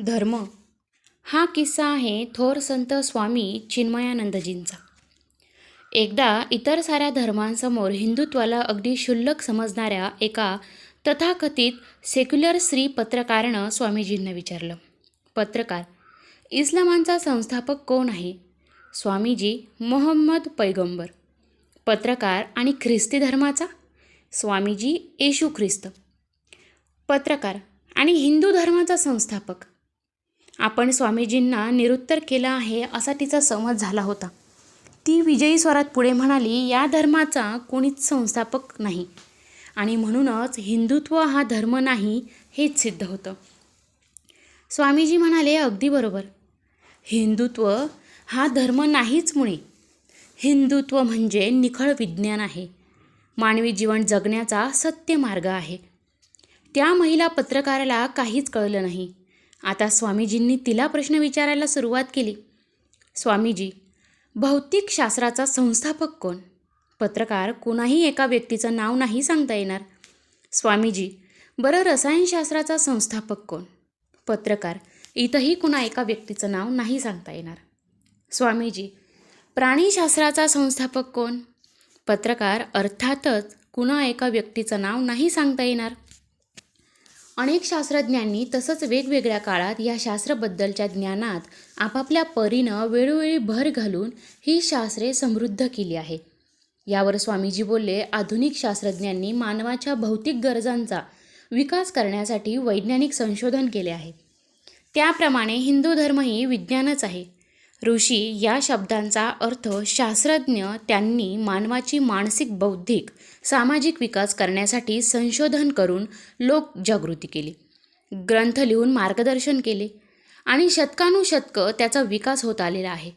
धर्म. हा किस्सा आहे थोर संत स्वामी चिन्मयानंदजींचा. एकदा इतर साऱ्या धर्मांसमोर हिंदुत्वाला अगदी क्षुल्लक समजणाऱ्या एका तथाकथित सेक्युलर स्त्री पत्रकारानं स्वामीजींना विचारलं पत्रकार इस्लामांचा संस्थापक कोण आहे? स्वामीजी मोहम्मद पैगंबर. पत्रकार आणि ख्रिस्ती धर्माचा? स्वामीजी येशू ख्रिस्त. पत्रकार आणि हिंदू धर्माचा संस्थापक. आपण स्वामीजींना निरुत्तर केलं आहे असा तिचा संवाद झाला होता. ती विजयी स्वरात पुढे म्हणाली या धर्माचा कोणीच संस्थापक नाही. आणि म्हणूनच हिंदुत्व हा धर्म नाही हेच सिद्ध होतं. स्वामीजी म्हणाले अगदी बरोबर. हिंदुत्व हा धर्म नाहीच मुळे. हिंदुत्व म्हणजे निखळ विज्ञान आहे. मानवी जीवन जगण्याचा सत्य मार्ग आहे. त्या महिला पत्रकाराला काहीच कळलं नाही. आता स्वामीजींनी तिला प्रश्न विचारायला सुरुवात केली. स्वामीजी भौतिक शास्त्राचा संस्थापक कोण? पत्रकार कोणाही एका व्यक्तीचं नाव नाही सांगता येणार. स्वामीजी बरं रसायनशास्त्राचा संस्थापक कोण? पत्रकार इथंही कुणा एका व्यक्तीचं नाव नाही सांगता येणार. स्वामीजी प्राणीशास्त्राचा संस्थापक कोण? पत्रकार अर्थातच कुणा एका व्यक्तीचं नाव नाही सांगता येणार. अनेक शास्त्रज्ञांनी तसंच वेगवेगळ्या काळात या शास्त्राबद्दलच्या ज्ञानात आपापल्या परीनं वेळोवेळी भर घालून ही शास्त्रे समृद्ध केली आहे. यावर स्वामीजी बोलले आधुनिक शास्त्रज्ञांनी मानवाच्या भौतिक गरजांचा विकास करण्यासाठी वैज्ञानिक संशोधन केले आहे. त्याप्रमाणे हिंदू धर्मही विज्ञानच आहे. ऋषी या शब्दांचा अर्थ शास्त्रज्ञ त्यांनी मानवाची मानसिक बौद्धिक सामाजिक विकास करण्यासाठी संशोधन करून लोकजागृती केली. ग्रंथ लिहून मार्गदर्शन केले आणि शतकानुशतकं त्याचा विकास होत आलेला आहे.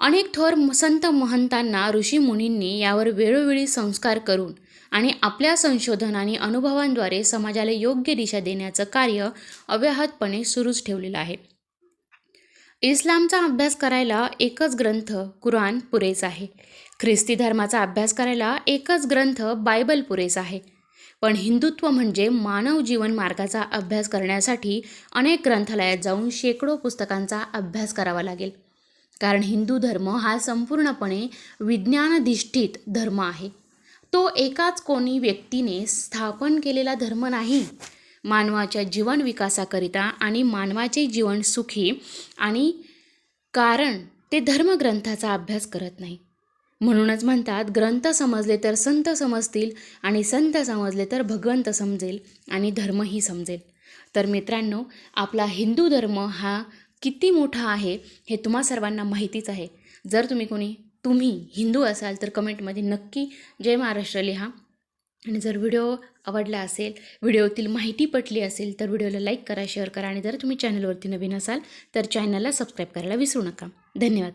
अनेक थोर संत महंतांना ऋषीमुनींनी यावर वेळोवेळी संस्कार करून आणि आपल्या संशोधन आणि अनुभवांद्वारे समाजाला योग्य दिशा देण्याचं कार्य अव्याहतपणे सुरूच ठेवलेलं आहे. इस्लामचा अभ्यास करायला एकच ग्रंथ कुराण पुरेसा आहे. ख्रिस्ती धर्माचा अभ्यास करायला एकच ग्रंथ बायबल पुरेसा आहे. पण हिंदुत्व म्हणजे मानव जीवन मार्गाचा अभ्यास करण्यासाठी अनेक ग्रंथालयात जाऊन शेकडो पुस्तकांचा अभ्यास करावा लागेल. कारण हिंदू धर्म हा संपूर्णपणे विज्ञानधिष्ठित धर्म आहे. तो एकाच कोणी व्यक्तीने स्थापन केलेला धर्म नाही. मानवाच्या जीवन विकासाकरिता आणि मानवाचे जीवन सुखी आणि कारण ते धर्मग्रंथाचा अभ्यास करत नाही. म्हणूनच म्हणतात ग्रंथ समजले तर संत समजतील आणि संत समजले तर भगवंत समजेल आणि धर्मही समजेल. तर मित्रांनो आपला हिंदू धर्म हा किती मोठा आहे हे तुम्हा सर्वांना माहितीच आहे. जर तुम्ही कोणी तुम्ही हिंदू असाल तर कमेंटमध्ये नक्की जय महाराष्ट्र लिहा. आणि जर व्हिडिओ आवडला असेल व्हिडिओतील माहिती पटली असेल तर व्हिडिओला लाईक करा शेअर करा आणि जर तुम्ही चॅनलवरती नवीन असाल तर चॅनलला सबस्क्राईब करायला विसरू नका. धन्यवाद.